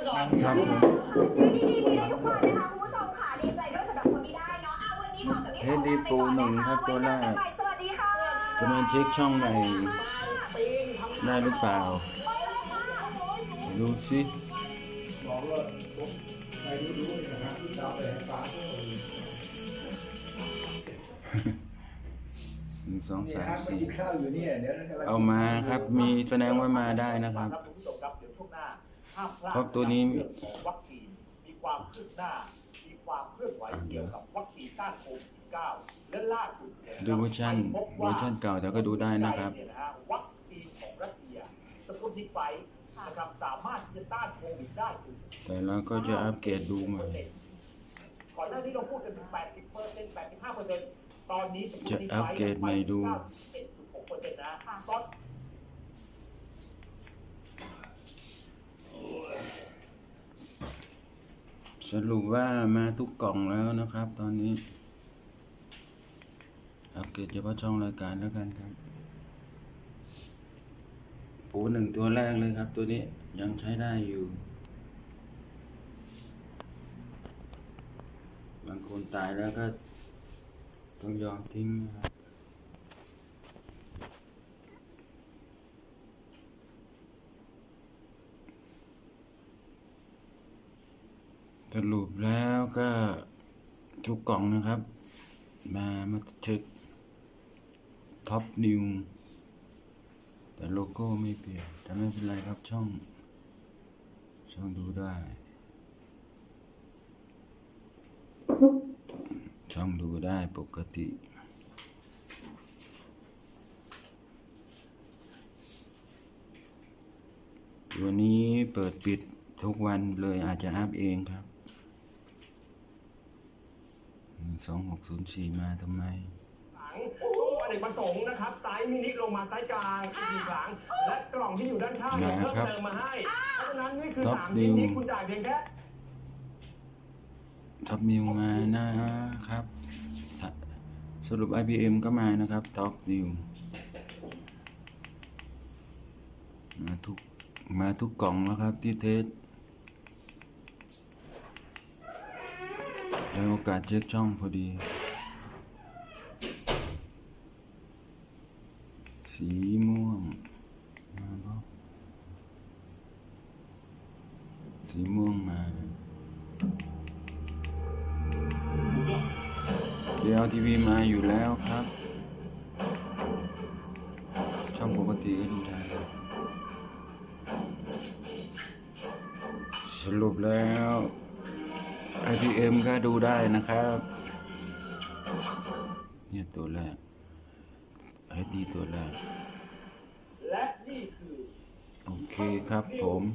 ครับผมชีวิตดีๆมีได้ทุกวันนะคะคุณผู้ชมค่ะดีใจด้วยสำหรับคนที่ได้เนาะอะวันนี้พอกับพี่เฮ้ยดีปูหนึ่งครับตัวแรกสวัสดีค่ะจะมาเช็คช่องในได้หรือเปล่า ดูสิบอกว่าผมไปดูดูนะครับพี่สาวไปฝากหนึ่งสองนี่สามครับมาสี่กินข้าวอยู่เนี่ยเดี๋ยวกำลังเอามาครับ มีแสดงว่ามาได้นะครับ หน้าห้ามพลาดเพราะตัวนี้ เรื่องของวัคซีนมีความคืบหน้า มีความเคลื่อนไหวเกี่ยวกับวัคซีนต้านโควิด 19 และล่าสุดเนี่ยดูเวอร์ชันพบเวอร์ชันเก่าแต่ก็ดูได้นะครับเนี่ยนะฮะวัคซีนของรัสเซียสปุตนิกไฟนะครับสามารถที่จะต้านโควิดได้ถึงแต่เราก็จะอัปเกรดดูใหม่ก่อนหน้านี้เราพูดกันถึง 80เปอร์เซ็นต์85เปอร์เซ็นต์ตอนนี้จะอัปเกรดใหม่ดู91.6เปอร์เซ็นต์นะตอน สรุปว่ามาทุกกล่องแล้วนะครับ ตอนนี้อัปเกรดเฉพาะช่องรายการแล้วกันครับปูหนึ่งตัวแรกเลยครับ ตัวนี้ยังใช้ได้อยู่ บางคนตายแล้วก็ต้องยอมทิ้งนะครับ สรุปแล้วก็ทุกกล่องนะครับ มามาเช็คท็อปนิวแต่โลโก้ไม่เปลี่ยนแต่ไม่เป็นไรครับช่อง ช่องดูได้ ช่องดูได้ปกติวันนี้เปิดปิดทุกวันเลยอาจจะอัพเองครับ สองหกศูนย์สี่มาทำไม หลังตู้อเนกประสงค์นะครับไซส์มินิลงมาไซส์กลางอีกหลัง และกล่องที่อยู่ด้านข้างเนี่ยนะเพิ่มครับเติมมาให้ เพราะฉะนั้นนี่คือท็อปสามชิ้นนี้นิวคุณจ่ายเพียงแค่ท็อปนิวมานะครับสสรุป IBM ก็มานะครับท็อปนิวมาทุกมาทุกกล่องแล้วครับที่เทส ได้โอกาสเช็คช่องพอดี สีม่วงมาปะสีม่วงมา เดี๋ยวทีวีมาอยู่แล้วครับ ช่องปกติก็ดูได้สรุปแล้ว IPM ก็ดูได้นะครับเนี่ยตัวแรก ID ตัวแรกและนี่คือโอเคครับผมน